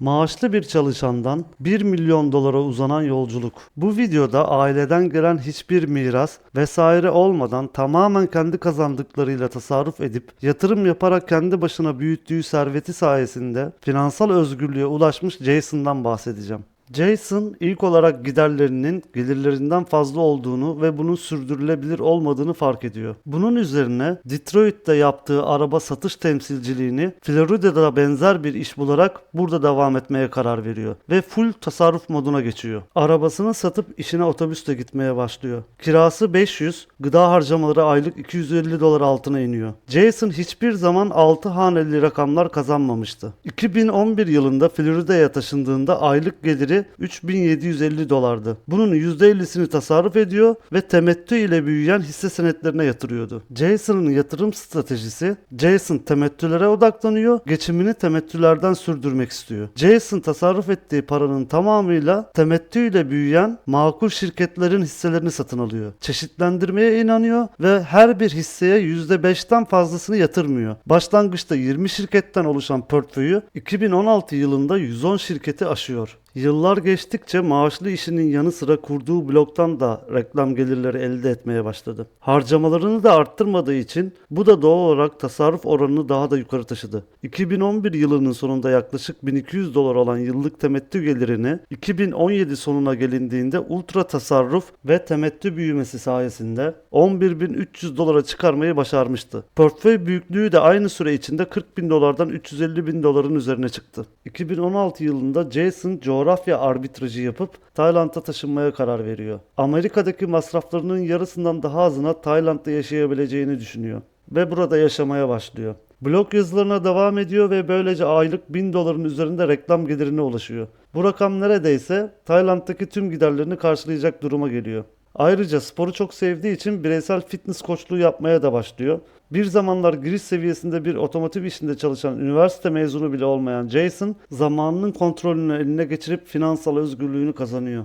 Maaşlı bir çalışandan 1 milyon dolara uzanan yolculuk. Bu videoda aileden gelen hiçbir miras vesaire olmadan tamamen kendi kazandıklarıyla tasarruf edip yatırım yaparak kendi başına büyüttüğü serveti sayesinde finansal özgürlüğe ulaşmış Jason'dan bahsedeceğim. Jason ilk olarak giderlerinin gelirlerinden fazla olduğunu ve bunun sürdürülebilir olmadığını fark ediyor. Bunun üzerine Detroit'te yaptığı araba satış temsilciliğini Florida'da benzer bir iş bularak burada devam etmeye karar veriyor ve full tasarruf moduna geçiyor. Arabasını satıp işine otobüsle gitmeye başlıyor. Kirası 500, gıda harcamaları aylık 250 dolar altına iniyor. Jason hiçbir zaman 6 haneli rakamlar kazanmamıştı. 2011 yılında Florida'ya taşındığında aylık geliri 3750 dolardı. Bunun %50'sini tasarruf ediyor ve temettü ile büyüyen hisse senetlerine yatırıyordu. Jason'ın yatırım stratejisi Jason temettülere odaklanıyor, geçimini temettülerden sürdürmek istiyor. Jason tasarruf ettiği paranın tamamıyla temettü ile büyüyen makul şirketlerin hisselerini satın alıyor. Çeşitlendirmeye inanıyor ve her bir hisseye %5'ten fazlasını yatırmıyor. Başlangıçta 20 şirketten oluşan portföyü 2016 yılında 110 şirketi aşıyor. Yıllar geçtikçe maaşlı işinin yanı sıra kurduğu blogdan da reklam gelirleri elde etmeye başladı. Harcamalarını da arttırmadığı için bu da doğal olarak tasarruf oranını daha da yukarı taşıdı. 2011 yılının sonunda yaklaşık 1200 dolar olan yıllık temettü gelirini 2017 sonuna gelindiğinde ultra tasarruf ve temettü büyümesi sayesinde 11.300 dolara çıkarmayı başarmıştı. Portföy büyüklüğü de aynı süre içinde 40 bin dolardan 350 bin doların üzerine çıktı. 2016 yılında Jason coğrafya arbitrajı yapıp Tayland'a taşınmaya karar veriyor. Amerika'daki masraflarının yarısından daha azına Tayland'da yaşayabileceğini düşünüyor ve burada yaşamaya başlıyor. Blog yazılarına devam ediyor ve böylece aylık 1000 doların üzerinde reklam gelirine ulaşıyor. Bu rakam neredeyse Tayland'daki tüm giderlerini karşılayacak duruma geliyor. Ayrıca sporu çok sevdiği için bireysel fitness koçluğu yapmaya da başlıyor. Bir zamanlar giriş seviyesinde bir otomotiv işinde çalışan üniversite mezunu bile olmayan Jason zamanının kontrolünü eline geçirip finansal özgürlüğünü kazanıyor.